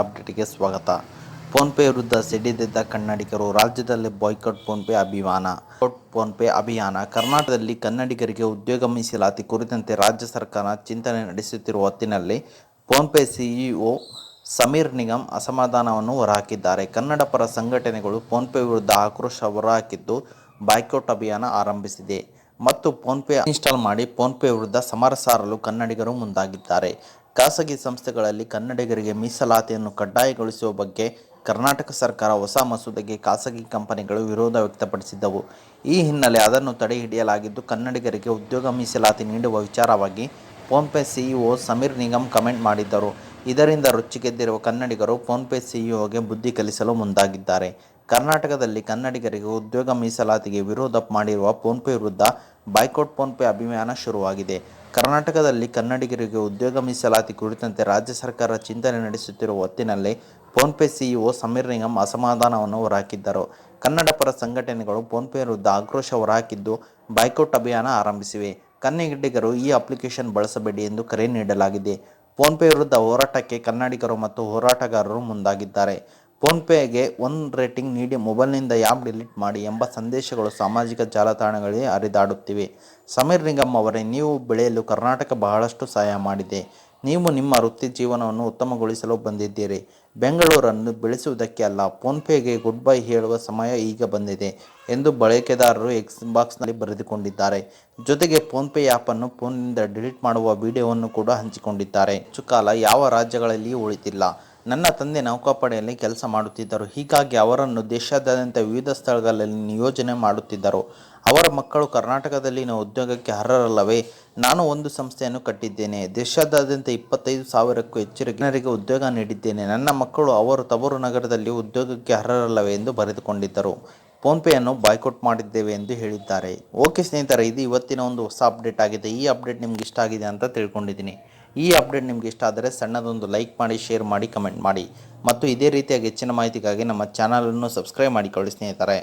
ಅಪ್ಡೇಟ್ಗೆ ಸ್ವಾಗತ. ಫೋನ್ಪೇ ವಿರುದ್ಧ ಸಿಡಿದಿದ್ದ ಕನ್ನಡಿಗರು ರಾಜ್ಯದಲ್ಲಿ ಬಾಯ್ಕಾಟ್ ಫೋನ್ಪೇ ಅಭಿಯಾನ. ಫೋನ್ ಫೋನ್ಪೇ ಅಭಿಯಾನ ಕರ್ನಾಟಕದಲ್ಲಿ ಕನ್ನಡಿಗರಿಗೆ ಉದ್ಯೋಗ ಮೀಸಲಾತಿ ಕುರಿತಂತೆ ರಾಜ್ಯ ಸರ್ಕಾರ ಚಿಂತನೆ ನಡೆಸುತ್ತಿರುವ ಹೊತ್ತಿನಲ್ಲಿ ಫೋನ್ಪೇ ಸಿಇಒ ಸಮೀರ್ ನಿಗಮ್ ಅಸಮಾಧಾನವನ್ನು ಹೊರಹಾಕಿದ್ದಾರೆ. ಕನ್ನಡ ಪರ ಸಂಘಟನೆಗಳು ಫೋನ್ಪೇ ವಿರುದ್ಧ ಆಕ್ರೋಶ ಹೊರಹಾಕಿದ್ದು ಬಾಯ್ಕೌಟ್ ಅಭಿಯಾನ ಆರಂಭಿಸಿದೆ. ಮತ್ತು ಫೋನ್ಪೇ ಇನ್ಸ್ಟಾಲ್ ಮಾಡಿ ಫೋನ್ಪೇ ವಿರುದ್ಧ ಸಮರ ಸಾರಲು ಕನ್ನಡಿಗರು ಮುಂದಾಗಿದ್ದಾರೆ. ಖಾಸಗಿ ಸಂಸ್ಥೆಗಳಲ್ಲಿ ಕನ್ನಡಿಗರಿಗೆ ಮೀಸಲಾತಿಯನ್ನು ಕಡ್ಡಾಯಗೊಳಿಸುವ ಬಗ್ಗೆ ಕರ್ನಾಟಕ ಸರ್ಕಾರ ಹೊಸ ಮಸೂದೆಗೆ ಖಾಸಗಿ ಕಂಪನಿಗಳು ವಿರೋಧ ವ್ಯಕ್ತಪಡಿಸಿದ್ದವು. ಈ ಹಿನ್ನೆಲೆ ಅದನ್ನು ತಡೆಹಿಡಿಯಲಾಗಿದ್ದು ಕನ್ನಡಿಗರಿಗೆ ಉದ್ಯೋಗ ಮೀಸಲಾತಿ ನೀಡುವ ವಿಚಾರವಾಗಿ PhonePe CEO Sameer Nigam comment ಮಾಡಿದ್ದರು. ಇದರಿಂದ ರೊಚ್ಚಿಗೆದ್ದಿರುವ ಕನ್ನಡಿಗರು ಫೋನ್ಪೇ ಸಿಇಒಗೆ ಬುದ್ಧಿ ಕಲಿಸಲು ಮುಂದಾಗಿದ್ದಾರೆ. ಕರ್ನಾಟಕದಲ್ಲಿ ಕನ್ನಡಿಗರಿಗೆ ಉದ್ಯೋಗ ಮೀಸಲಾತಿಗೆ ವಿರೋಧ ಮಾಡಿರುವ ಫೋನ್ಪೇ ವಿರುದ್ಧ ಬಾಯ್ಕಾಟ್ ಫೋನ್ಪೇ ಅಭಿಯಾನ ಶುರುವಾಗಿದೆ. ಕರ್ನಾಟಕದಲ್ಲಿ ಕನ್ನಡಿಗರಿಗೆ ಉದ್ಯೋಗ ಮೀಸಲಾತಿ ಕುರಿತಂತೆ ರಾಜ್ಯ ಸರ್ಕಾರ ಚಿಂತನೆ ನಡೆಸುತ್ತಿರುವ ಹೊತ್ತಿನಲ್ಲಿ ಫೋನ್ಪೇ ಸಿಇಒ ಸಮೀರ್ ನಿಗಮ್ ಅಸಮಾಧಾನವನ್ನು ಹೊರಹಾಕಿದ್ದರು. ಕನ್ನಡ ಪರ ಸಂಘಟನೆಗಳು ಫೋನ್ಪೇ ವಿರುದ್ಧ ಆಕ್ರೋಶ ಹೊರಹಾಕಿದ್ದು ಬಾಯ್ಕಾಟ್ ಅಭಿಯಾನ ಆರಂಭಿಸಿವೆ. ಕನ್ನಡಿಗರು ಈ ಅಪ್ಲಿಕೇಶನ್ ಬಳಸಬೇಡಿ ಎಂದು ಕರೆ ನೀಡಲಾಗಿದೆ. ಫೋನ್ಪೇ ವಿರುದ್ಧ ಹೋರಾಟಕ್ಕೆ ಕನ್ನಡಿಗರು ಮತ್ತು ಹೋರಾಟಗಾರರು ಮುಂದಾಗಿದ್ದಾರೆ. ಫೋನ್ಪೇಗೆ ಒನ್ ರೇಟಿಂಗ್ ನೀಡಿ ಮೊಬೈಲ್ನಿಂದ ಆ್ಯಪ್ ಡಿಲೀಟ್ ಮಾಡಿ ಎಂಬ ಸಂದೇಶಗಳು ಸಾಮಾಜಿಕ ಜಾಲತಾಣಗಳಲ್ಲಿ ಹರಿದಾಡುತ್ತಿವೆ. ಸಮೀರ್ ನಿಗಮ್ ಅವರೇ, ನೀವು ಬೆಳೆಯಲು ಕರ್ನಾಟಕ ಬಹಳಷ್ಟು ಸಹಾಯ ಮಾಡಿದೆ. ನೀವು ನಿಮ್ಮ ವೃತ್ತಿ ಜೀವನವನ್ನು ಉತ್ತಮಗೊಳಿಸಲು ಬಂದಿದ್ದೀರಿ. ಬೆಂಗಳೂರನ್ನು ಬೆಳೆಸುವುದಕ್ಕೆ ಅಲ್ಲ, ಫೋನ್ಪೇಗೆ ಗುಡ್ ಬೈ ಹೇಳುವ ಸಮಯ ಈಗ ಬಂದಿದೆ ಎಂದು ಬಳಕೆದಾರರು ಎಕ್ಸ್ ಬಾಕ್ಸ್ನಲ್ಲಿ ಬರೆದುಕೊಂಡಿದ್ದಾರೆ. ಜೊತೆಗೆ ಫೋನ್ಪೇ ಆ್ಯಪನ್ನು ಫೋನ್ನಿಂದ ಡಿಲೀಟ್ ಮಾಡುವ ವಿಡಿಯೋವನ್ನು ಕೂಡ ಹಂಚಿಕೊಂಡಿದ್ದಾರೆ. ಹೆಚ್ಚು ಯಾವ ರಾಜ್ಯಗಳಲ್ಲಿಯೂ ಉಳಿತಿಲ್ಲ ನನ್ನ ತಂದೆ ನೌಕಾಪಡೆಯಲ್ಲಿ ಕೆಲಸ ಮಾಡುತ್ತಿದ್ದರು. ಹೀಗಾಗಿ ಅವರನ್ನು ದೇಶಾದ್ಯಂತ ವಿವಿಧ ಸ್ಥಳಗಳಲ್ಲಿ ನಿಯೋಜನೆ ಮಾಡುತ್ತಿದ್ದರು. ಅವರ ಮಕ್ಕಳು ಕರ್ನಾಟಕದಲ್ಲಿನ ಉದ್ಯೋಗಕ್ಕೆ ಅರ್ಹರಲ್ಲವೇ? ನಾನು ಒಂದು ಸಂಸ್ಥೆಯನ್ನು ಕಟ್ಟಿದ್ದೇನೆ. ದೇಶಾದ್ಯಂತ ಇಪ್ಪತ್ತೈದು ಸಾವಿರಕ್ಕೂ ಹೆಚ್ಚು ಜನರಿಗೆ ಉದ್ಯೋಗ ನೀಡಿದ್ದೇನೆ. ನನ್ನ ಮಕ್ಕಳು ಅವರು ತವರು ನಗರದಲ್ಲಿ ಉದ್ಯೋಗಕ್ಕೆ ಅರ್ಹರಲ್ಲವೇ ಎಂದು ಬರೆದುಕೊಂಡಿದ್ದರು. ಫೋನ್ಪೇಯನ್ನು ಬಾಯ್ಕೌಟ್ ಮಾಡಿದ್ದೇವೆ ಎಂದು ಹೇಳಿದ್ದಾರೆ. ಓಕೆ ಸ್ನೇಹಿತರೆ, ಇದು ಇವತ್ತಿನ ಒಂದು ಹೊಸ ಅಪ್ಡೇಟ್ ಆಗಿದೆ. ಈ ಅಪ್ಡೇಟ್ ನಿಮ್ಗೆ ಇಷ್ಟ ಆಗಿದೆ ಅಂತ ತಿಳ್ಕೊಂಡಿದ್ದೀನಿ. ಈ ಅಪ್ಡೇಟ್ ನಿಮ್ಗೆ ಇಷ್ಟ ಆದರೆ ಸಣ್ಣದೊಂದು ಲೈಕ್ ಮಾಡಿ, ಶೇರ್ ಮಾಡಿ, ಕಮೆಂಟ್ ಮಾಡಿ. ಮತ್ತು ಇದೇ ರೀತಿಯಾಗಿ ಹೆಚ್ಚಿನ ಮಾಹಿತಿಗಾಗಿ ನಮ್ಮ ಚಾನಲನ್ನು ಸಬ್ಸ್ಕ್ರೈಬ್ ಮಾಡಿಕೊಳ್ಳಿ ಸ್ನೇಹಿತರೆ.